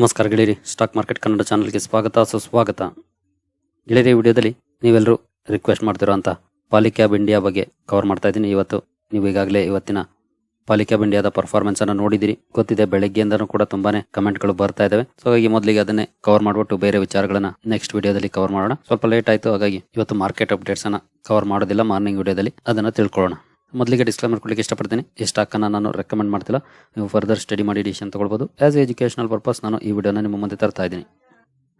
ನಮಸ್ಕಾರ ಗೆಳೆಯರಿ. Stock market Kannada ಚಾನಲ್ಗೆ ಸ್ವಾಗತ, ಸುಸ್ವಾಗತ. ಗೆಳೆಯರಿ ವಿಡಿಯೋದಲ್ಲಿ ನೀವೆಲ್ಲರೂ ರಿಕ್ವೆಸ್ಟ್ ಮಾಡ್ತಿರೋಂಥ ಪಾಲಿಕ್ಯಾಬ್ ಇಂಡಿಯಾ ಬಗ್ಗೆ ಕವರ್ ಮಾಡ್ತಾ ಇದ್ದೀನಿ. ಇವತ್ತು ನೀವು ಈಗಾಗಲೇ ಇವತ್ತಿನ ಪಾಲಿಕ್ಯಾಬ್ ಇಂಡಿಯಾದ ಪರ್ಫಾರ್ಮೆನ್ಸ್ ಅನ್ನು ನೋಡಿದಿರಿ ಗೊತ್ತಿದೆ, ಬೆಳಗ್ಗೆಯಿಂದನೂ ಕೂಡ ತುಂಬಾನೇ ಕಮೆಂಟ್ಗಳು ಬರ್ತಾ ಇದಾವೆ. ಸೊ ಹಾಗಾಗಿ ಮೊದಲಿಗೆ ಅದನ್ನೇ ಕವರ್ ಮಾಡ್ಬಿಟ್ಟು ಬೇರೆ ವಿಚಾರಗಳನ್ನ ನೆಕ್ಸ್ಟ್ ವಿಡಿಯೋದಲ್ಲಿ ಕವರ್ ಮಾಡೋಣ. ಸ್ವಲ್ಪ ಲೇಟ್ ಆಯಿತು, ಹಾಗಾಗಿ ಇವತ್ತು ಮಾರ್ಕೆಟ್ ಅಪ್ಡೇಟ್ಸ್ ಅನ್ನ ಕವರ್ ಮಾಡೋದಿಲ್ಲ. ಮಾರ್ನಿಂಗ್ ವಿಡಿಯೋದಲ್ಲಿ ಅದನ್ನು ತಿಳ್ಕೊಳ್ಳೋಣ. ಮೊದಲಿಗೆ ಡಿಸ್ಕ್ಲೈಮರ್ ಕೊಡ್ಲಿಕ್ಕೆ ಇಷ್ಟಪಡ್ತೀನಿ. ಈ ಸ್ಟಾಕ್ ಅನ್ನ ನಾನು ರೆಕಮೆಂಡ್ ಮಾಡ್ತಿಲ್ಲ. ನೀವು ಫರ್ದರ್ ಸ್ಟಡಿ ಮಾಡಿ ಡಿಸಿಷನ್ ತೊಗೊಳ್ಬೋದು. ಆಸ್ ಎಜುಕೇಶನಲ್ ಪರ್ಪಸ್ ನಾನು ಈ ವಿಡಿಯೋನ ನಿಮ್ಮ ಮುಂದೆ ತರ್ತಾ ಇದ್ದೀನಿ.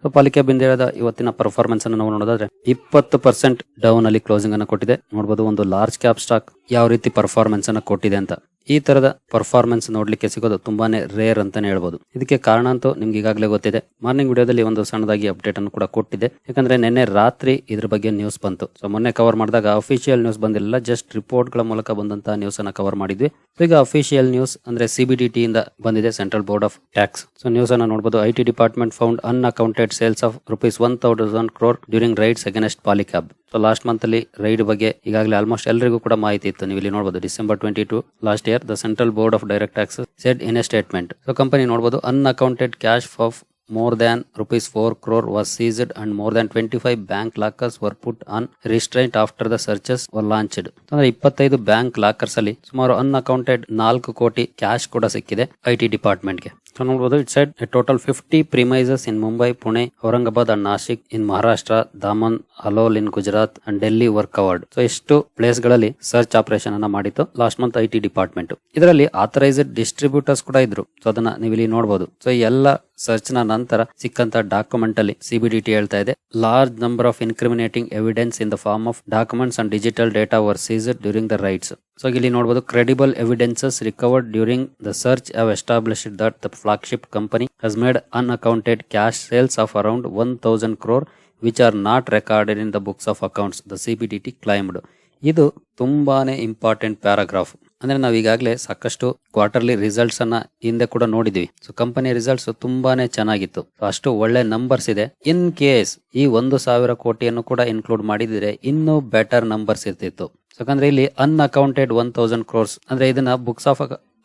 ಸೊ ಪಾಲಿಕೆ ಬಿಂದಿರದ ಇವತ್ತಿನ ಪರ್ಫಾರ್ಮೆನ್ಸ್ ಅನ್ನು ನಾವು ನೋಡೋದಾದ್ರೆ ಇಪ್ಪತ್ತು ಪರ್ಸೆಂಟ್ ಡೌನ್ ಅಲ್ಲಿ ಕ್ಲೋಸಿಂಗ್ ಅನ್ನು ಕೊಟ್ಟಿದೆ. ನೋಡಬಹುದು ಒಂದು ಲಾರ್ಜ್ ಕ್ಯಾಪ್ ಸ್ಟಾಕ್ ಯಾವ ರೀತಿ ಪರ್ಫಾರ್ಮೆನ್ಸ್ ಅನ್ನು ಕೊಟ್ಟಿದೆ ಅಂತ. ಈ ತರದ ಪರ್ಫಾರ್ಮೆನ್ಸ್ ನೋಡ್ಲಿಕ್ಕೆ ಸಿಗೋದು ತುಂಬಾನೇ ರೇರ್ ಅಂತಾನೆ ಹೇಳ್ಬೋದು. ಇದಕ್ಕೆ ಕಾರಣ ಅಂತೂ ನಿಮ್ಗೆ ಈಗಾಗಲೇ ಗೊತ್ತಿದೆ. ಮಾರ್ನಿಂಗ್ ವಿಡಿಯೋದಲ್ಲಿ ಒಂದು ಸಣ್ಣದಾಗಿ ಅಪ್ಡೇಟ್ ಅನ್ನು ಕೂಡ ಕೊಟ್ಟಿದೆ. ಯಾಕಂದ್ರೆ ನಿನ್ನೆ ರಾತ್ರಿ ಇದ್ರ ಬಗ್ಗೆ ನ್ಯೂಸ್ ಬಂತು. ಸೊ ಮೊನ್ನೆ ಕವರ್ ಮಾಡಿದಾಗ ಅಫಿಷಿಯಲ್ ನ್ಯೂಸ್ ಬಂದಿಲ್ಲ ಜಸ್ಟ್ ರಿಪೋರ್ಟ್ಗಳ ಮೂಲಕ ಬಂದಂತಹ ನ್ಯೂಸ್ ಅನ್ನ ಕವರ್ ಮಾಡಿದ್ವಿ. ಈಗ ಅಫಿಷಿಯಲ್ ನ್ಯೂಸ್ ಅಂದ್ರೆ ಸಿಬಿಡಿಟಿ ಇಂದ ಬಂದಿದೆ central board of tax so news ಅನ್ನ ನೋಡಬಹುದು I T department found unaccounted sales of rupees one thousand crore during raids against Polycab so last month ಅಲ್ಲಿ ರೈಡ್ ಬಗ್ಗೆ ಈಗಾಗಲೇ ಆಲ್ಮೋಸ್ಟ್ ಎಲ್ಲರಿಗೂ ಕೂಡ ಮಾಹಿತಿ ಇತ್ತು. ನೀವು ಇಲ್ಲಿ ನೋಡಬಹುದು December twenty two last year the central board of direct tax said in a statement so company ನೋಡಬಹುದು unaccounted cash of more than rupees four crore was seized and more than twenty five bank lockers were put on restraint after the searches were launched ಅಂದ್ರೆ ಇಪ್ಪತ್ತೈದು bank lockers ಅಲ್ಲಿ ಸುಮಾರು ಅನ್ accountant ನಾಲ್ಕು ಕೋಟಿ cash ಕೂಡ ಸಿಕ್ಕಿದೆ I T ಡಿಪಾರ್ಟ್ಮೆಂಟ್ಗೆ so ನೋಡಬಹುದು it said total fifty premises in Mumbai Pune Aurangabad and Nashik in Maharashtra Daman Halol in Gujarat and Delhi work award so ಇಷ್ಟು ಪ್ಲೇಸ್ಗಳಲ್ಲಿ ಸರ್ಚ್ ಆಪರೇಷನ್ ಅನ್ನ ಮಾಡಿತ್ತು ಲಾಸ್ಟ್ ಮಂತ್ ಐಟಿ ಡಿಪಾರ್ಟ್ಮೆಂಟ್ ಇದರಲ್ಲಿ authorised distributors ಕೂಡ ಇದ್ರು. So ಅದನ್ನ ನೀವು ಇಲ್ಲಿ ನೋಡಬಹುದು ಸೊ ಎಲ್ಲ ಸರ್ಚ್ನ ನಂತರ ಸಿಕ್ಕಂತ ಡಾಕ್ಯುಮೆಂಟ್ ಅಲ್ಲಿ ಸಿಬಿಡಿಟಿ ಹೇಳ್ತಾ ಇದೆ. Large number of incriminating evidence in the form of documents and digital data were seized during the raids so ಇಲ್ಲಿ ನೋಡಬಹುದು credible evidences recovered during the search have established that the flagship company has made unaccounted sales of around one thousand crore which are not recorded in the books of accounts the CBDT claimed ಇದು ತುಂಬಾನೇ important paragraph ಅಂದ್ರೆ ನಾವು ಈಗಾಗಲೇ ಸಾಕಷ್ಟು quarterly results ಅನ್ನ ಹಿಂದೆ ಕೂಡ ನೋಡಿದ್ವಿ. ಸೊ ಕಂಪನಿ ರಿಸಲ್ಟ್ಸ್ ತುಂಬಾನೇ ಚೆನ್ನಾಗಿತ್ತು. ಅಷ್ಟು ಒಳ್ಳೆ ನಂಬರ್ಸ್ ಇದೆ. ಇನ್ ಕೇಸ್ ಈ ಒಂದು ಸಾವಿರ ಕೋಟಿಯನ್ನು ಕೂಡ ಇನ್ಕ್ಲೂಡ್ ಮಾಡಿದ್ರೆ ಇನ್ನೂ ಬೆಟರ್ ನಂಬರ್ಸ್ ಇರ್ತಿತ್ತು. ಯಾಕಂದ್ರೆ ಇಲ್ಲಿ ಅನ್ಅಕೌಂಟೆಡ್ ಒನ್ ತೌಸಂಡ್ ಕ್ರೋರ್ಸ್ ಅಂದ್ರೆ ಇದನ್ನ ಬುಕ್ಸ್ ಆಫ್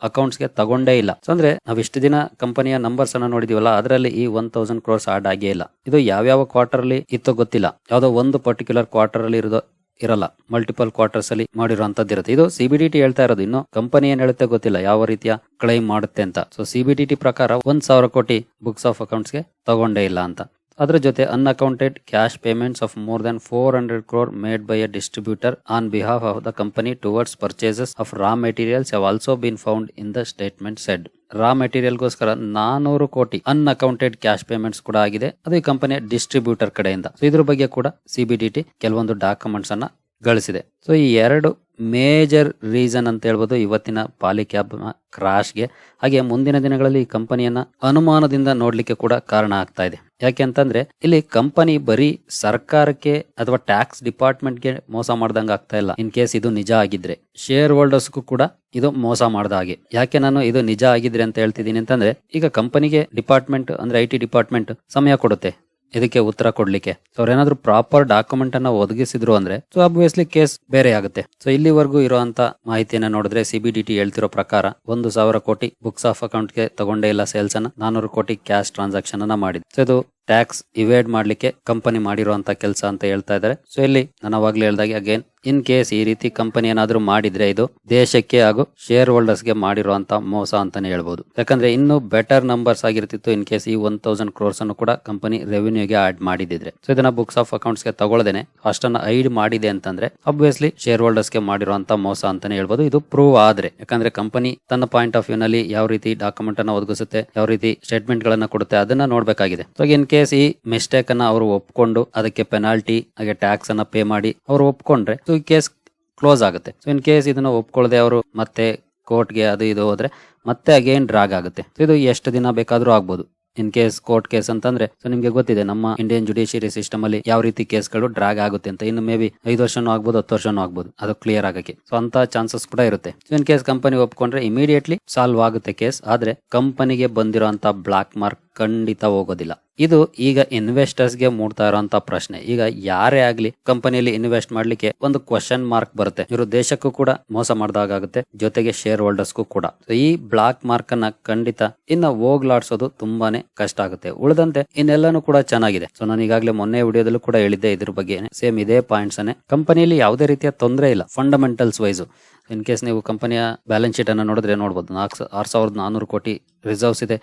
ಅಕೌಂಟ್ಸ್ಗೆ ತಗೊಂಡೇ ಇಲ್ಲ. ಸೊ ಅಂದ್ರೆ ನಾವ್ ಇಷ್ಟು ದಿನ ಕಂಪನಿಯ ನಂಬರ್ಸ್ ಅನ್ನ ನೋಡಿದಿವಲ್ಲ, ಅದರಲ್ಲಿ ಈ ಒನ್ ತೌಸಂಡ್ ಕ್ರೋರ್ಸ್ ಆಡ್ ಆಗೇ ಇಲ್ಲ. ಇದು ಯಾವ್ಯಾವ ಅಲ್ಲಿ ಇತ್ತೋ ಗೊತ್ತಿಲ್ಲ. ಯಾವ್ದೋ ಒಂದು ಪರ್ಟಿಕ್ಯುಲರ್ ಕ್ವಾರ್ಟರ್ ಅಲ್ಲಿ ಇರೋದು ಇರಲ್ಲ. ಮಲ್ಟಿಪಲ್ ಕ್ವಾರ್ಟರ್ಸ್ ಅಲ್ಲಿ ಮಾಡಿರುವಂತದ್ದು ಇರುತ್ತೆ. ಇದು ಸಿಬಿಡಿಟಿ ಹೇಳ್ತಾ ಇರೋದು. ಇನ್ನು ಕಂಪನಿ ಏನ್ ಹೇಳುತ್ತೆ ಗೊತ್ತಿಲ್ಲ. ಯಾವ ರೀತಿಯ ಕ್ಲೈಮ್ ಮಾಡುತ್ತೆ ಅಂತ. ಸೊ ಸಿಬಿಡಿಟಿ ಪ್ರಕಾರ ಒಂದ್ ಸಾವಿರ ಕೋಟಿ ಬುಕ್ಸ್ ಆಫ್ ಅಕೌಂಟ್ಸ್ಗೆ ತಗೊಂಡೇ ಇಲ್ಲ ಅಂತ. ಅದರ ಜೊತೆ unaccounted cash payments of more than four hundred crore made by a distributor on behalf of the company towards purchases of raw materials have also been found in the statement said raw ಮೆಟೀರಿಯಲ್ಗೋಸ್ಕರ ನಾನೂರು ಕೋಟಿ unaccounted cash payments ಕೂಡ ಆಗಿದೆ. ಅದು ಈ ಕಂಪನಿಯ distributor ಕಡೆಯಿಂದ. ಇದ್ರ ಬಗ್ಗೆ ಕೂಡ ಸಿಬಿಡಿಟಿ ಕೆಲವೊಂದು ಡಾಕ್ಯುಮೆಂಟ್ಸ್ ಅನ್ನ ಗಳಿಸಿದೆ. ಸೊ ಈ ಎರಡು ಮೇಜರ್ ರೀಸನ್ ಅಂತ ಹೇಳ್ಬೋದು ಇವತ್ತಿನ ಪಾಲಿಕ್ಯಾಬ್ ಕ್ರಾಶ್ಗೆ ಹಾಗೆ ಮುಂದಿನ ದಿನಗಳಲ್ಲಿ ಈ ಕಂಪನಿಯನ್ನ ಅನುಮಾನದಿಂದ ನೋಡ್ಲಿಕ್ಕೆ ಕೂಡ ಕಾರಣ ಆಗ್ತಾ ಇದೆ. ಯಾಕೆ ಅಂತಂದ್ರೆ, ಇಲ್ಲಿ ಕಂಪನಿ ಬರೀ ಸರ್ಕಾರಕ್ಕೆ ಅಥವಾ ಟ್ಯಾಕ್ಸ್ ಡಿಪಾರ್ಟ್ಮೆಂಟ್ಗೆ ಮೋಸ ಮಾಡ್ದಂಗ ಆಗ್ತಾ ಇಲ್ಲ. ಇನ್ ಕೇಸ್ ಇದು ನಿಜ ಆಗಿದ್ರೆ. ಶೇರ್ ಹೋಲ್ಡರ್ಸ್ಗೂ ಕೂಡ ಇದು ಮೋಸ ಮಾಡ್ದ ಹಾಗೆ. ಯಾಕೆ ನಾನು ಇದು ನಿಜ ಆಗಿದ್ರೆ ಅಂತ ಹೇಳ್ತಿದ್ದೀನಿ ಅಂತಂದ್ರೆ, ಈಗ ಕಂಪನಿಗೆ ಡಿಪಾರ್ಟ್ಮೆಂಟ್ ಅಂದ್ರೆ ಐ ಟಿ ಡಿಪಾರ್ಟ್ಮೆಂಟ್ ಸಮಯ ಕೊಡುತ್ತೆ. ಇದಕ್ಕೆ ಉತ್ತರ ಕೊಡ್ಲಿಕ್ಕೆ. ಸೊ ಅವ್ರೇನಾದ್ರೂ ಪ್ರಾಪರ್ ಡಾಕ್ಯುಮೆಂಟ್ ಅನ್ನ ಒದಗಿಸಿದ್ರು ಅಂದ್ರೆ ಸೊ ಅಬ್ವಿಯಸ್ಲಿ ಕೇಸ್ ಬೇರೆ ಆಗುತ್ತೆ. ಸೊ ಇಲ್ಲಿವರೆಗೂ ಇರುವಂತ ಮಾಹಿತಿಯನ್ನ ನೋಡಿದ್ರೆ ಸಿಬಿಡಿಟಿ ಹೇಳ್ತಿರೋ ಪ್ರಕಾರ, ಒಂದು ಸಾವಿರ ಕೋಟಿ ಬುಕ್ಸ್ ಆಫ್ ಅಕೌಂಟ್ಗೆ ತಗೊಂಡೇ ಇಲ್ಲ ಸೇಲ್ಸ್ ಅನ್ನ, ನಾನೂರು ಕೋಟಿ ಕ್ಯಾಶ್ ಟ್ರಾನ್ಸಾಕ್ಷನ್ ಅನ್ನ ಮಾಡಿದೆ ಸೊ ಇದು ಟ್ಯಾಕ್ಸ್ ಇವೇಡ್ ಮಾಡ್ಲಿಕ್ಕೆ ಕಂಪನಿ ಮಾಡಿರುವಂತ ಕೆಲಸ ಅಂತ ಹೇಳ್ತಾ ಇದ್ದಾರೆ. ಸೊ ಇಲ್ಲಿ ನಾನು ಅವಾಗ್ಲೇ ಹೇಳ್ದಾಗೆ ಅಗೇನ್ ಇನ್ ಕೇಸ್ ಈ ರೀತಿ ಕಂಪನಿ ಏನಾದರೂ ಮಾಡಿದ್ರೆ ಇದು ದೇಶಕ್ಕೆ ಹಾಗೂ ಶೇರ್ ಹೋಲ್ಡರ್ಸ್ಗೆ ಮಾಡಿರುವಂತ ಮೋಸ ಅಂತಾನೆ ಹೇಳ್ಬೋದು. ಯಾಕಂದ್ರೆ ಇನ್ನು ಬೆಟರ್ ನಂಬರ್ಸ್ ಆಗಿರ್ತಿತ್ತು ಇನ್ ಕೇಸ್ ಈ ಒನ್ ತೌಸಂಡ್ ಕ್ರೋರ್ಸ್ ಅನ್ನು ಕೂಡ ಕಂಪನಿ ರೆವಿನ್ಯೂಗೆ ಆಡ್ ಮಾಡಿದ್ರೆ ಸೊ ಇದನ್ನ ಬುಕ್ಸ್ ಆಫ್ ಅಕೌಂಟ್ಸ್ಗೆ ತಗೊಳ್ಳದೇನೆ ಅಷ್ಟನ್ನ ಐಡ್ ಮಾಡಿದೆ ಅಂತಂದ್ರೆ ಅಬ್ವಿಯಸ್ಲಿ ಶೇರ್ ಹೋಲ್ಡರ್ಸ್ಗೆ ಮಾಡಿರುವಂತ ಮೋಸ ಅಂತಾನೆ ಹೇಳ್ಬೋದು. ಇದು ಪ್ರೂವ್ ಆದ್ರೆ. ಯಾಕಂದ್ರೆ ಕಂಪನಿ ತನ್ನ ಪಾಯಿಂಟ್ ಆಫ್ ವ್ಯೂ ನಲ್ಲಿ ಯಾವ ರೀತಿ ಡಾಕ್ಯುಮೆಂಟ್ ಅನ್ನ ಒದಗಿಸುತ್ತೆ, ಯಾವ ರೀತಿ ಸ್ಟೇಟ್ಮೆಂಟ್ ಗಳನ್ನ ಕೊಡುತ್ತೆ ಅದನ್ನ ನೋಡ್ಬೇಕಾಗಿದೆ. ಸೊ ಇನ್ ಕೇಸ್ ಈ ಮಿಸ್ಟೇಕ್ ಅನ್ನ ಅವರು ಒಪ್ಕೊಂಡು ಅದಕ್ಕೆ ಪೆನಾಲ್ಟಿ ಹಾಗೆ ಟ್ಯಾಕ್ಸ್ ಅನ್ನ ಪೇ ಮಾಡಿ ಅವ್ರು ಒಪ್ಕೊಂಡ್ರೆ ಈ ಕೇಸ್ ಕ್ಲೋಸ್ ಆಗುತ್ತೆ. ಸೊ ಇನ್ ಕೇಸ್ ಇದನ್ನ ಒಪ್ಕೊಳ್ಳದೆ ಅವರು ಮತ್ತೆ ಕೋರ್ಟ್ಗೆ ಅದು ಇದು ಹೋದ್ರೆ ಮತ್ತೆ ಅಗೇನ್ ಡ್ರಾಗ್ ಆಗುತ್ತೆ. ಸೊ ಇದು ಎಷ್ಟು ದಿನ ಬೇಕಾದ್ರೂ ಆಗ್ಬೋದು. ಇನ್ ಕೇಸ್ ಕೋರ್ಟ್ ಕೇಸ್ ಅಂತಂದ್ರೆ ಸೊ ನಿಮ್ಗೆ ಗೊತ್ತಿದೆ, ನಮ್ಮ ಇಂಡಿಯನ್ ಜುಡಿಷಿಯರಿ ಸಿಸ್ಟಮ್ ಅಲ್ಲಿ ಯಾವ ರೀತಿ ಕೇಸ್ಗಳು ಡ್ರಾಗ್ ಆಗುತ್ತೆ ಅಂತ. ಇನ್ನು ಮೇ ಬಿ ಐದು ವರ್ಷನೂ ಆಗ್ಬೋದು, ಹತ್ತು ವರ್ಷನೂ ಆಗ್ಬೋದು. ಅದು ಕ್ಲಿಯರ್ ಆಗಕ್ಕೆ. ಸೊ ಅಂತ ಚಾನ್ಸಸ್ ಕೂಡ ಇರುತ್ತೆ. ಸೊ ಇನ್ ಕೇಸ್ ಕಂಪನಿ ಒಪ್ಕೊಂಡ್ರೆ ಇಮಿಡಿಯೇಟ್ಲಿ ಸಾಲ್ವ್ ಆಗುತ್ತೆ ಕೇಸ್ ಆದ್ರೆ ಕಂಪನಿಗೆ ಬಂದಿರೋ ಬ್ಲಾಕ್ ಮಾರ್ಕ್ ಖಂಡಿತ ಹೋಗೋದಿಲ್ಲ. ಇದು ಈಗ ಇನ್ವೆಸ್ಟರ್ಸ್ಗೆ ಮೂಡ್ತಾ ಇರುವಂತ ಪ್ರಶ್ನೆ. ಈಗ ಯಾರೇ ಆಗ್ಲಿ ಕಂಪನಿಯಲ್ಲಿ ಇನ್ವೆಸ್ಟ್ ಮಾಡ್ಲಿಕ್ಕೆ ಒಂದು ಕ್ವಶನ್ ಮಾರ್ಕ್ ಬರುತ್ತೆ. ಇವರು ದೇಶಕ್ಕೂ ಕೂಡ ಮೋಸ ಮಾಡಿದಾಗುತ್ತೆ ಜೊತೆಗೆ ಶೇರ್ ಹೋಲ್ಡರ್ಸ್ಗೂ ಕೂಡ ಈ ಬ್ಲಾಕ್ ಮಾರ್ಕ್ ಅನ್ನ ಖಂಡಿತ ಇನ್ನ ಹೋಗ್ಲಾಡ್ಸೋದು ತುಂಬಾನೇ ಕಷ್ಟ ಆಗುತ್ತೆ. ಉಳಿದಂತೆ ಇನ್ನೆಲ್ಲಾನು ಕೂಡ ಚೆನ್ನಾಗಿದೆ. ಸೊ ನಾನು ಈಗಾಗಲೇ ಮೊನ್ನೆ ವಿಡಿಯೋದಲ್ಲೂ ಕೂಡ ಹೇಳಿದ್ದೆ ಇದ್ರ ಬಗ್ಗೆ ಸೇಮ್ ಇದೇ ಪಾಯಿಂಟ್ಸ್ ಅನ್ನೇ ಕಂಪನಿಯಲ್ಲಿ ಯಾವುದೇ ರೀತಿಯ ತೊಂದರೆ ಇಲ್ಲ ಫಂಡಮೆಂಟಲ್ಸ್ ವೈಸ್ ಇನ್ ಕೇಸ್ ನೀವು ಕಂಪನಿಯ ಬ್ಯಾಲೆನ್ಸ್ ಶೀಟ್ ಅನ್ನು ನೋಡಿದ್ರೆ ನೋಡಬಹುದು ನಾಲ್ಕು ಆರು ಸಾವಿರದ ನಾನ್ನೂರು ಕೋಟಿ ರಿಸರ್ವ್ಸ್ ಇದೆ.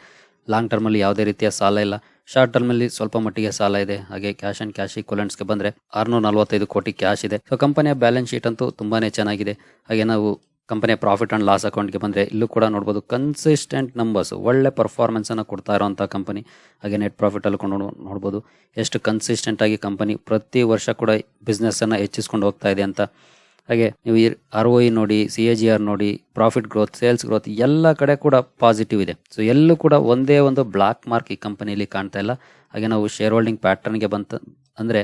ಲಾಂಗ್ ಟರ್ಮಲ್ಲಿ ಯಾವುದೇ ರೀತಿಯ ಸಾಲ ಇಲ್ಲ. ಶಾರ್ಟ್ ಟರ್ಮ್ ಅಲ್ಲಿ ಸ್ವಲ್ಪ ಮಟ್ಟಿಗೆ ಸಾಲ ಇದೆ. ಹಾಗೆ ಕ್ಯಾಶ್ ಅಂಡ್ ಕ್ಯಾಶ್ಗೆ ಬಂದ್ರೆ ಆರ್ನೂರ ನಲವತ್ತೈದು ಕೋಟಿ ಕ್ಯಾಶ್ ಇದೆ. ಸೊ ಕಂಪನಿಯ ಬ್ಯಾಲೆನ್ಸ್ ಶೀಟ್ ಅಂತೂ ತುಂಬಾನೇ ಚೆನ್ನಾಗಿದೆ. ಹಾಗೆ ನಾವು ಕಂಪನಿಯ ಪ್ರಾಫಿಟ್ ಅಂಡ್ ಲಾಸ್ ಅಕೌಂಟ್ಗೆ ಬಂದ್ರೆ ಇಲ್ಲೂ ಕೂಡ ನೋಡ್ಬೋದು ಕನ್ಸಿಸ್ಟೆಂಟ್ ನಂಬರ್ಸ್ ಒಳ್ಳೆ ಪರ್ಫಾರ್ಮೆನ್ಸನ್ನು ಕೊಡ್ತಾ ಇರುವಂತಹ ಕಂಪನಿ ಹಾಗೆ ನೆಟ್ ಪ್ರಾಫಿಟ್ ಅಲ್ಲಿ ಕೊಂಡು ನೋಡ್ಬೋದು. ಎಷ್ಟು ಕನ್ಸಿಸ್ಟೆಂಟ್ ಆಗಿ ಕಂಪನಿ ಪ್ರತಿ ವರ್ಷ ಕೂಡ ಬಿಸ್ನೆಸ್ಸನ್ನು ಹೆಚ್ಚಿಸ್ಕೊಂಡು ಹೋಗ್ತಾ ಇದೆ ಅಂತ ಹಾಗೆ ನೀವು ಆರ್ ಒ ಇ ನೋಡಿ ಸಿ ಎ ಜಿ ಆರ್ ನೋಡಿ ಪ್ರಾಫಿಟ್ ಗ್ರೋತ್ ಸೇಲ್ಸ್ ಗ್ರೋತ್ ಎಲ್ಲ ಕಡೆ ಕೂಡ ಪಾಸಿಟಿವ್ ಇದೆ. ಸೊ ಎಲ್ಲೂ ಕೂಡ ಒಂದೇ ಒಂದು ಬ್ಲಾಕ್ ಮಾರ್ಕ್ ಈ ಕಂಪನಿಯಲ್ಲಿ ಕಾಣ್ತಾ ಇಲ್ಲ. ಹಾಗೆ ನಾವು ಶೇರ್ ಹೋಲ್ಡಿಂಗ್ ಪ್ಯಾಟರ್ನ್ಗೆ ಬಂತ ಅಂದ್ರೆ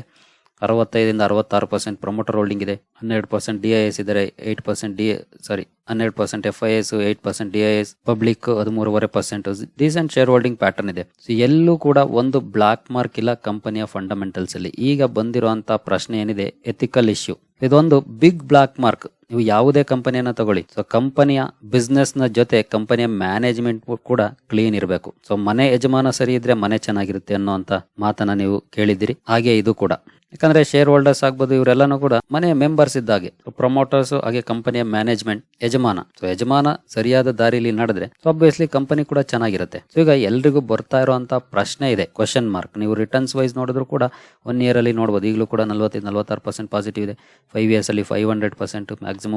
ಅರವತ್ತೈದರಿಂದ ಅರವತ್ತಾರು ಪರ್ಸೆಂಟ್ ಪ್ರಮೋಟರ್ ಹೋಲ್ಡಿಂಗ್ ಇದೆ, ಹನ್ನೆರಡು ಪರ್ಸೆಂಟ್ ಡಿ ಐ ಎಸ್ ಇದ್ದಾರೆ ಏಟ್ ಪರ್ಸೆಂಟ್ ಡಿ ಸಾರಿ ಹನ್ನೆರಡು percent F I S eight percent D I S public ಹದಿಮೂರುವರೆ percent recent share holding pattern ಇದೆ. ಸೊ ಎಲ್ಲೂ ಕೂಡ ಒಂದು ಬ್ಲಾಕ್ ಮಾರ್ಕ್ ಇಲ್ಲ ಕಂಪನಿಯ ಫಂಡಮೆಂಟಲ್ಸ್ ಅಲ್ಲಿ. ಈಗ ಬಂದಿರುವಂತಹ ಪ್ರಶ್ನೆ ಏನಿದೆ? ಎಥಿಕಲ್ ಇಶ್ಯೂ ಇದೊಂದು ಬಿಗ್ ಬ್ಲಾಕ್ ಮಾರ್ಕ್ ನೀವು ಯಾವುದೇ ಕಂಪನಿಯನ್ನು ತಗೊಳ್ಳಿ. ಸೊ ಕಂಪನಿಯ ಬಿಸ್ನೆಸ್ನ ಜೊತೆ ಕಂಪನಿಯ ಮ್ಯಾನೇಜ್ಮೆಂಟ್ ಕೂಡ ಕ್ಲೀನ್ ಇರಬೇಕು. ಸೊ ಮನೆ ಯಜಮಾನ ಸರಿ ಇದ್ರೆ ಮನೆ ಚೆನ್ನಾಗಿರುತ್ತೆ ಅನ್ನೋಂಥ ಮಾತನ್ನ ನೀವು ಕೇಳಿದಿರಿ ಹಾಗೆ ಇದು ಕೂಡ. ಯಾಕಂದ್ರೆ ಶೇರ್ ಹೋಲ್ಡರ್ಸ್ ಆಗ್ಬೋದು, ಇವರೆಲ್ಲನೂ ಕೂಡ ಮನೆಯ ಮೆಂಬರ್ಸ್ ಇದ್ದಾಗೆ. ಪ್ರಮೋಟರ್ಸ್ ಹಾಗೆ ಕಂಪನಿಯ ಮ್ಯಾನೇಜ್ಮೆಂಟ್ ಯಜಮಾನ. ಸೊ ಯಜಮಾನ ಸರಿಯಾದ ದಾರಿಲಿ ನಡೆದ್ರೆ ಸೊ ಅಬ್ವಿಯಸ್ಲಿ ಕಂಪನಿ ಕೂಡ ಚೆನ್ನಾಗಿರುತ್ತೆ. ಸೊ ಈಗ ಎಲ್ರಿಗೂ ಬರ್ತಾ ಇರುವಂತ ಪ್ರಶ್ನೆ ಇದೆ ಕ್ವಶನ್ ಮಾರ್ಕ್ ನೀವು ರಿಟರ್ನ್ಸ್ ವೈಸ್ ನೋಡಿದ್ರು ಕೂಡ ಒನ್ ಇಯರ್ ಅಲ್ಲಿ ನೋಡಬಹುದು ಈಗಲೂ ಕೂಡ ನಲವತ್ತೈದು ನಲವತ್ತಾರು ಪರ್ಸೆಂಟ್ ಪಾಸಿಟಿವ್ ಇದೆ. ಫೈವ್ ಇಯರ್ಸ್ ಅಲ್ಲಿ ಫೈವ್ ಹಂಡ್ರೆಡ್ ಪರ್ಸೆಂಟ್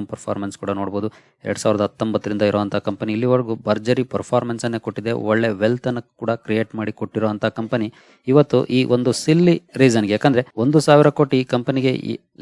ಪರ್ಫಾರ್ಮೆನ್ಸ್ ಕೂಡ ನೋಡಬಹುದು ಎರಡ್ ಸಾವಿರದ ಹತ್ತೊಂಬತ್ತರಿಂದ ಇರುವಂತಹ ಕಂಪನಿ ಇಲ್ಲಿವರೆಗೂ ಭರ್ಜರಿ ಪರ್ಫಾರ್ಮೆನ್ಸ್ ಅನ್ನೇ ಕೊಟ್ಟಿದೆ. ಒಳ್ಳೆ ವೆಲ್ತ್ ಅನ್ನು ಕೂಡ ಕ್ರಿಯೇಟ್ ಮಾಡಿ ಕೊಟ್ಟಿರುವಂತಹ ಕಂಪನಿ ಇವತ್ತು ಈ ಒಂದು ಸಿಲ್ಲಿ ರೀಸನ್ಗೆ ಯಾಕಂದ್ರೆ ಒಂದು ಸಾವಿರ ಕೋಟಿ ಈ ಕಂಪನಿಗೆ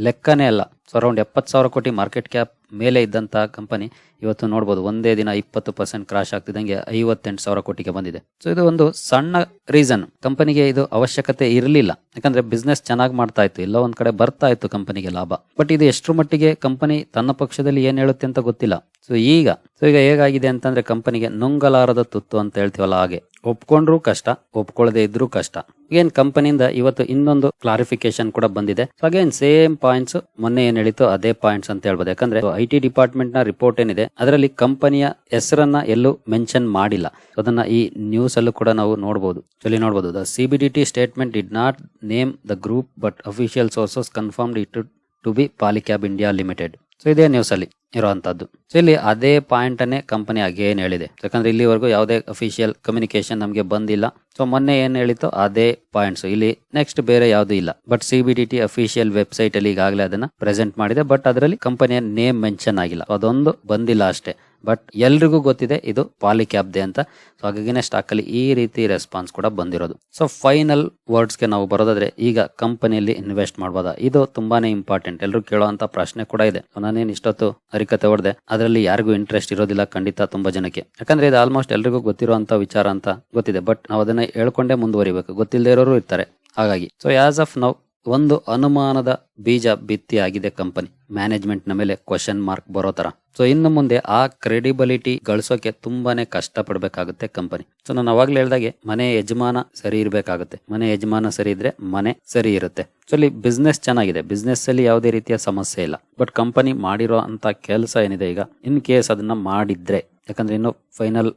ಲೆಕ್ಕನೇ ಅಲ್ಲ. ಸೊ ಅರೌಂಡ್ ಎಪ್ಪತ್ತು ಸಾವಿರ ಕೋಟಿ ಮಾರ್ಕೆಟ್ ಕ್ಯಾಪ್ ಮೇಲೆ ಇದ್ದಂಥ ಕಂಪನಿ ಇವತ್ತು ನೋಡ್ಬೋದು, ಒಂದೇ ದಿನ ಇಪ್ಪತ್ತು ಪರ್ಸೆಂಟ್ ಕ್ರಾಶ್ ಆಗ್ತಿದ್ದಂಗೆ ಐವತ್ತೆಂಟು ಸಾವಿರ ಕೋಟಿಗೆ ಬಂದಿದೆ. ಸೊ ಇದು ಒಂದು ಸಣ್ಣ ರೀಸನ್ ಕಂಪನಿಗೆ ಇದು ಅವಶ್ಯಕತೆ ಇರಲಿಲ್ಲ. ಯಾಕಂದ್ರೆ ಬಿಸ್ನೆಸ್ ಚೆನ್ನಾಗಿ ಮಾಡ್ತಾ ಇತ್ತು. ಎಲ್ಲ ಒಂದ್ ಕಡೆ ಬರ್ತಾ ಇತ್ತು ಕಂಪನಿಗೆ ಲಾಭ. ಬಟ್ ಇದು ಎಷ್ಟರ ಮಟ್ಟಿಗೆ ಕಂಪನಿ ತನ್ನ ಪಕ್ಷದಲ್ಲಿ ಏನು ಹೇಳುತ್ತೆ ಅಂತ ಗೊತ್ತಿಲ್ಲ. ಸೊ ಈಗ ಸೊ ಈಗ ಹೇಗಾಗಿದೆ ಅಂತಂದ್ರೆ ಕಂಪನಿಗೆ ನುಂಗಲಾರದ ತುತ್ತು ಅಂತ ಹೇಳ್ತೀವಲ್ಲ ಹಾಗೆ. ಒಪ್ಕೊಂಡ್ರು ಕಷ್ಟ ಒಪ್ಕೊಳ್ಳದೆ ಇದ್ರೂ ಕಷ್ಟ. ಏನ್ ಕಂಪನಿಯಿಂದ ಇವತ್ತು ಇನ್ನೊಂದು ಕ್ಲಾರಿಫಿಕೇಶನ್ ಕೂಡ ಬಂದಿದೆ. ಅಗೇನ್ ಸೇಮ್ ಪಾಯಿಂಟ್ಸ್ ಮೊನ್ನೆ ಏನ್ ಹೇಳಿತ್ತು, ಅದೇ ಪಾಯಿಂಟ್ಸ್ ಅಂತ ಹೇಳ್ಬೋದು. ಯಾಕಂದ್ರೆ ಐ ಟಿ ಡಿಪಾರ್ಟ್ಮೆಂಟ್ನ ರಿಪೋರ್ಟ್ ಏನಿದೆ, ಅದರಲ್ಲಿ ಕಂಪನಿಯ ಹೆಸರನ್ನ ಎಲ್ಲೂ ಮೆನ್ಷನ್ ಮಾಡಿಲ್ಲ. ಅದನ್ನ ಈ ನ್ಯೂಸ್ ಅಲ್ಲೂ ಕೂಡ ನಾವು ನೋಡಬಹುದು ಚಲಿ ನೋಡಬಹುದು the CBDT statement did not name the group but official sources confirmed it to be Polycab India Limited so ಇದೇ ನ್ಯೂಸ್ ಅಲ್ಲಿ. ಇರುವಂತದ್ದು ಸೊ ಇಲ್ಲಿ ಅದೇ ಪಾಯಿಂಟ್ ಅನ್ನೇ ಕಂಪನಿ ಅಗೇನ್ ಹೇಳಿದೆ. ಯಾಕಂದ್ರೆ ಇಲ್ಲಿವರೆಗೂ ಯಾವುದೇ ಅಫಿಷಿಯಲ್ ಕಮ್ಯುನಿಕೇಶನ್ ನಮಗೆ ಬಂದಿಲ್ಲ. ಸೊ ಮೊನ್ನೆ ಏನ್ ಹೇಳಿತ್ತು ಅದೇ ಪಾಯಿಂಟ್ಸ್ ಇಲ್ಲಿ ನೆಕ್ಸ್ಟ್ ಬೇರೆ ಯಾವುದು ಇಲ್ಲ. But C B T official website ಅಲ್ಲಿ ಈಗಾಗಲೇ ಅದನ್ನ ಪ್ರೆಸೆಂಟ್ ಮಾಡಿದೆ. ಬಟ್ ಅದರಲ್ಲಿ ಕಂಪನಿಯ ನೇಮ್ ಮೆನ್ಷನ್ ಆಗಿಲ್ಲ. ಅದೊಂದು ಬಂದಿಲ್ಲ ಅಷ್ಟೇ. ಬಟ್ ಎಲ್ರಿಗೂ ಗೊತ್ತಿದೆ ಇದು ಪಾಲಿಕ್ಯಾಬ್ದೆ ಅಂತ. ಸೊ ಹಾಗಾಗಿನೇ ಸ್ಟಾಕ್ ಅಲ್ಲಿ ಈ ರೀತಿ ರೆಸ್ಪಾನ್ಸ್ ಕೂಡ ಬಂದಿರೋದು. ಸೊ ಫೈನಲ್ ವರ್ಡ್ಸ್ಗೆ ನಾವು ಬರೋದಾದ್ರೆ ಈಗ ಕಂಪನಿಯಲ್ಲಿ ಇನ್ವೆಸ್ಟ್ ಮಾಡಬಹುದಾ ಇದು ತುಂಬಾನೇ ಇಂಪಾರ್ಟೆಂಟ್ ಎಲ್ಲರೂ ಕೇಳುವಂತ ಪ್ರಶ್ನೆ ಕೂಡ ಇದೆ. ನಾನೇನು ನಾನೇನ್ ಇಷ್ಟೊತ್ತು ಹರಿಕತೆ ಹೊಡೆದೆ, ಅದರಲ್ಲಿ ಯಾರಿಗೂ ಇಂಟ್ರೆಸ್ಟ್ ಇರೋದಿಲ್ಲ ಖಂಡಿತ ತುಂಬಾ ಜನಕ್ಕೆ. ಯಾಕಂದ್ರೆ ಇದು ಆಲ್ಮೋಸ್ಟ್ ಎಲ್ರಿಗೂ ಗೊತ್ತಿರುವಂತ ವಿಚಾರ ಅಂತ ಗೊತ್ತಿದೆ. ಬಟ್ ನಾವು ಅದನ್ನ ಹೇಳ್ಕೊಂಡೇ ಮುಂದುವರಿಬೇಕು. ಗೊತ್ತಿಲ್ಲದೆ ಇರೋರು ಇರ್ತಾರೆ. ಹಾಗಾಗಿ. ಸೊ ಆಸ್ ಆಫ್ ನೌ ಒಂದು ಅನುಮಾನದ ಬೀಜ ಬಿತ್ತಿ ಆಗಿದೆ ಕಂಪನಿ. ಮ್ಯಾನೇಜ್ಮೆಂಟ್ನ ಮೇಲೆ ಕ್ವಶನ್ ಮಾರ್ಕ್ ಬರೋ ತರ ಸೊ, ಇನ್ನು ಮುಂದೆ ಆ ಕ್ರೆಡಿಬಿಲಿಟಿ ಗಳಿಸೋಕೆ ತುಂಬಾನೇ ಕಷ್ಟ ಪಡಬೇಕಾಗುತ್ತೆ ಕಂಪನಿ. ಸೊ, ನಾನು ಅವಾಗ್ಲೇ ಹೇಳ್ದಾಗೆ, ಮನೆ ಯಜಮಾನ ಸರಿ ಇರಬೇಕಾಗುತ್ತೆ. ಮನೆ ಯಜಮಾನ ಸರಿ ಇದ್ರೆ ಮನೆ ಸರಿ ಇರುತ್ತೆ. ಸೊ ಇಲ್ಲಿ ಬಿಸ್ನೆಸ್ ಚೆನ್ನಾಗಿದೆ. ಬಿಸ್ನೆಸ್ ಅಲ್ಲಿ ಯಾವುದೇ ರೀತಿಯ ಸಮಸ್ಯೆ ಇಲ್ಲ. ಬಟ್ ಕಂಪನಿ ಮಾಡಿರೋ ಅಂತ ಕೆಲಸ ಏನಿದೆ ಈಗ ಇನ್ ಕೇಸ್ ಅದನ್ನ ಮಾಡಿದ್ರೆ, ಯಾಕಂದ್ರೆ ಇನ್ನು ಫೈನಲ್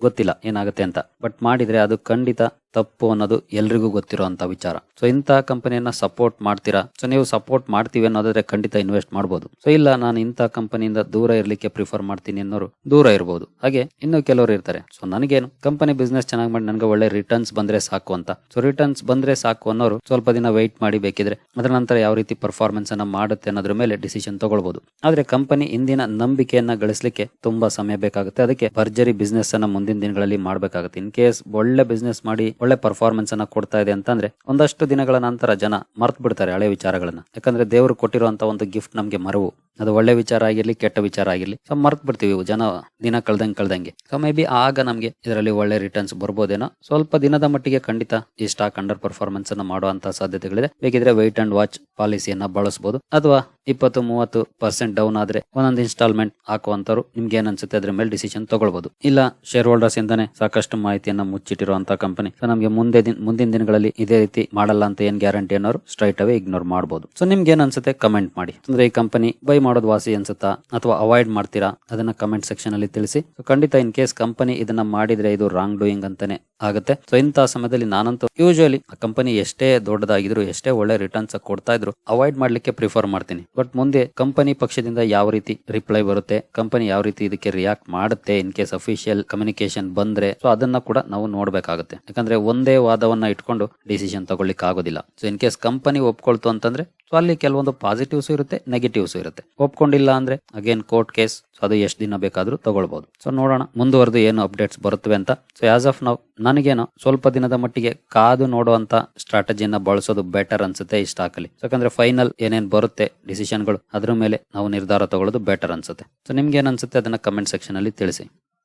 ಗೊತ್ತಿಲ್ಲ ಏನಾಗುತ್ತೆ ಅಂತ. ಬಟ್ ಮಾಡಿದ್ರೆ ಅದು ಖಂಡಿತ ತಪ್ಪು ಅನ್ನೋದು ಎಲ್ರಿಗೂ ಗೊತ್ತಿರುವಂತ ವಿಚಾರ. ಸೊ ಇಂತಹ ಕಂಪನಿಯನ್ನ ಸಪೋರ್ಟ್ ಮಾಡ್ತೀರಾ? ಸೊ ನೀವು ಸಪೋರ್ಟ್ ಮಾಡ್ತೀವಿ ಅನ್ನೋದಾದ್ರೆ ಖಂಡಿತ ಇನ್ವೆಸ್ಟ್ ಮಾಡಬಹುದು ಸೊ ಇಲ್ಲ, ನಾನು ಇಂತಹ ಕಂಪನಿಯಿಂದ ದೂರ ಇರ್ಲಿಕ್ಕೆ ಪ್ರಿಫರ್ ಮಾಡ್ತೀನಿ ಅನ್ನೋರು ದೂರ ಇರಬಹುದು ಹಾಗೆ ಇನ್ನು ಕೆಲವರು ಇರ್ತಾರೆ. ಸೊ ನನಗೇನು? ಕಂಪನಿ ಬಿಸ್ನೆಸ್ ಚೆನ್ನಾಗಿ ಮಾಡಿ ನನಗೆ ಒಳ್ಳೆ ರಿಟರ್ನ್ಸ್ ಬಂದ್ರೆ ಸಾಕು ಅಂತ. ಸೊ ರಿಟರ್ನ್ಸ್ ಬಂದ್ರೆ ಸಾಕು ಅನ್ನೋರು ಸ್ವಲ್ಪ ದಿನ ವೆಯ್ಟ್ ಮಾಡಿ ಬೇಕಿದ್ರೆ ಅದರ ನಂತರ ಯಾವ ರೀತಿ ಪರ್ಫಾರ್ಮೆನ್ಸ್ ಅನ್ನ ಮಾಡುತ್ತೆ ಅನ್ನೋದ್ರ ಮೇಲೆ ಡಿಸಿಷನ್ ತಗೊಳ್ಬಹುದು ಆದ್ರೆ ಕಂಪನಿ ಇಂದಿನ ನಂಬಿಕೆಯನ್ನ ಗಳಿಸಲಿಕ್ಕೆ ತುಂಬಾ ಸಮಯ ಬೇಕಾಗುತ್ತೆ. ಅದಕ್ಕೆ ಭರ್ಜರಿ ಬಿಸ್ನೆಸ್ ಅನ್ನ ಮುಂದಿನ ದಿನಗಳಲ್ಲಿ ಮಾಡಬೇಕಾಗುತ್ತೆ. ಇನ್ ಕೇಸ್ ಒಳ್ಳೆ ಬಿಸ್ನೆಸ್ ಮಾಡಿ ಒಳ್ಳೆ ಪರ್ಫಾರ್ಮೆನ್ಸ್ ಅನ್ನ ಕೊಡ್ತಾ ಇದೆ ಅಂತಂದ್ರೆ ಒಂದಷ್ಟು ದಿನಗಳ ನಂತರ ಜನ ಮರ್ತ್ ಬಿಡ್ತಾರೆ ಹಳೆ ವಿಚಾರಗಳನ್ನ. ಯಾಕಂದ್ರೆ ದೇವರು ಕೊಟ್ಟಿರುವಂತ ಒಂದು ಗಿಫ್ಟ್ ನಮ್ಗೆ ಮರವು. ಅದು ಒಳ್ಳೆ ವಿಚಾರ ಆಗಿರ್ಲಿ, ಕೆಟ್ಟ ವಿಚಾರ ಆಗಿರ್ಲಿ, ಸೊ ಮರ್ತ್ ಬಿಡ್ತೀವಿ ಜನ ದಿನ ಕಳ್ದಂಗೆ ಕಳ್ದಂಗೆ. ಸೊ ಮೇ ಬಿ ಆಗ ನಮ್ಗೆ ಇದರಲ್ಲಿ ಒಳ್ಳೆ ರಿಟರ್ನ್ಸ್ ಬರ್ಬೋದೇನೋ. ಸ್ವಲ್ಪ ದಿನದ ಮಟ್ಟಿಗೆ ಖಂಡಿತ ಈ ಸ್ಟಾಕ್ ಅಂಡರ್ ಪರ್ಫಾರ್ಮೆನ್ಸ್ ಅನ್ನ ಮಾಡುವಂತ ಸಾಧ್ಯತೆಗಳಿದೆ. ಬೇಕಿದ್ರೆ ವೈಟ್ ಅಂಡ್ ವಾಚ್ ಪಾಲಿಸಿಯನ್ನ ಬಳಸಬಹುದು ಅಥವಾ ಇಪ್ಪತ್ತು, ಮೂವತ್ತು ಪರ್ಸೆಂಟ್ ಡೌನ್ ಆದ್ರೆ ಒಂದೊಂದು ಇನ್ಸ್ಟಾಲ್ಮೆಂಟ್ ಹಾಕುವಂತರು ನಿಮ್ಗೆ ಏನ್ ಅನ್ಸುತ್ತೆ ಅದ್ರ ಮೇಲೆ ಡಿಸಿಷನ್ ತಗೊಳ್ಬಹುದು ಇಲ್ಲ ಶೇರ್ ಹೋಲ್ಡರ್ಸ್ ಇಂದಾನೆ ಸಾಕಷ್ಟು ಮಾಹಿತಿಯನ್ನ ಮುಚ್ಚಿಟ್ಟಿರುವಂತಹ ಕಂಪನಿ ನಮಗೆ ಮುಂದೆ ದಿನ ಮುಂದಿನ ದಿನಗಳಲ್ಲಿ ಇದೇ ರೀತಿ ಮಾಡಲ್ಲ ಅಂತ ಏನ್ ಗ್ಯಾರಂಟಿ ಅನ್ನೋರು ಸ್ಟ್ರೈಟ್ ಅವೇ ಇಗ್ನೋರ್ ಮಾಡಬಹುದು ಸೊ ನಿಮ್ಗೆ ಏನ್ ಅನ್ಸುತ್ತೆ ಕಮೆಂಟ್ ಮಾಡಿ. ಅಂದ್ರೆ ಈ ಕಂಪನಿ ಬೈ ಮಾಡೋದು ವಾಸಿ ಅನ್ಸುತ್ತಾ? ಅಥವಾ ಅವಾಯ್ಡ್ ಮಾಡ್ತೀರಾ? ಅದನ್ನ ಕಮೆಂಟ್ ಸೆಕ್ಷನ್ ಅಲ್ಲಿ ತಿಳಿಸಿ. ಖಂಡಿತ ಇನ್ ಕೇಸ್ ಕಂಪನಿ ಇದನ್ನ ಮಾಡಿದ್ರೆ ಇದು ರಾಂಗ್ ಡೂಯಿಂಗ್ ಅಂತಾನೆ ಆಗುತ್ತೆ. ಸೊ ಇಂತಹ ಸಮಯದಲ್ಲಿ ನಾನಂತೂ ಯೂಶಲಿ ಆ ಕಂಪನಿ ಎಷ್ಟೇ ದೊಡ್ಡದಾಗಿದ್ರು, ಎಷ್ಟೇ ಒಳ್ಳೆ ರಿಟರ್ನ್ಸ್ ಕೊಡ್ತಾ ಇದ್ರು ಅವಾಯ್ಡ್ ಮಾಡ್ಲಿಕ್ಕೆ ಪ್ರಿಫರ್ ಮಾಡ್ತೀನಿ. ಬಟ್ ಮುಂದೆ ಕಂಪನಿ ಪಕ್ಷದಿಂದ ಯಾವ ರೀತಿ ರಿಪ್ಲೈ ಬರುತ್ತೆ ಕಂಪನಿ ಯಾವ ರೀತಿ ಇದಕ್ಕೆ ರಿಯಾಕ್ಟ್ ಮಾಡುತ್ತೆ ಇನ್ ಕೇಸ್ ಅಫಿಷಿಯಲ್ ಕಮ್ಯುನಿಕೇಶನ್ ಬಂದ್ರೆ ಸೊ ಅದನ್ನ ಕೂಡ ನಾವು ನೋಡ್ಬೇಕಾಗುತ್ತೆ. ಯಾಕಂದ್ರೆ ಒಂದೇ ವಾದವನ್ನ ಇಟ್ಕೊಂಡು ಡಿಸಿಷನ್ ತಗೊಳ್ಳಿಕ್ಕೆ ಆಗೋದಿಲ್ಲ ಸೊ ಇನ್ ಕೇಸ್ ಕಂಪನಿ ಒಪ್ಕೊಳ್ತು ಅಂತಂದ್ರೆ ಸೊ ಅಲ್ಲಿ ಕೆಲವೊಂದು ಪಾಸಿಟಿವ್ಸ್ ಇರುತ್ತೆ ನೆಗೆಟಿವ್ಸ್ ಇರುತ್ತೆ. ಒಪ್ಕೊಂಡಿಲ್ಲ ಅಂದ್ರೆ ಅಗೇನ್ ಕೋರ್ಟ್ ಕೇಸ್ ಅದು ಎಷ್ಟು ದಿನ ಬೇಕಾದ್ರೂ ತಗೊಳ್ಬಹುದು ಸೊ ನೋಡೋಣ, ಮುಂದುವರೆದು ಏನು ಅಪ್ಡೇಟ್ಸ್ ಬರುತ್ತವೆ ಅಂತ. ಸೊ ಆಸ್ ಆಫ್ ನಾವು ನನಗೇನೋ ಸ್ವಲ್ಪ ದಿನದ ಮಟ್ಟಿಗೆ ಕಾದು ನೋಡುವಂತ ಸ್ಟ್ರಾಟಜಿಯನ್ನ ಬಳಸೋದು ಬೆಟರ್ ಅನ್ಸುತ್ತೆ ಈ ಸ್ಟಾಕ್ ಅಲ್ಲಿ. ಯಾಕಂದ್ರೆ ಫೈನಲ್ ಏನೇನ್ ಬರುತ್ತೆ ಡಿಸಿಷನ್ಗಳು ಅದ್ರ ಮೇಲೆ ನಾವು ನಿರ್ಧಾರ ತಗೊಳ್ಳೋದು ಬೆಟರ್ ಅನ್ಸುತ್ತೆ. ಸೊ ನಿಮ್ಗೆ ಏನ್ ಅನ್ಸುತ್ತೆ, ಅದನ್ನ ಕಮೆಂಟ್ ಸೆಕ್ಷನ್ ಅಲ್ಲಿ ತಿಳಿಸಿ.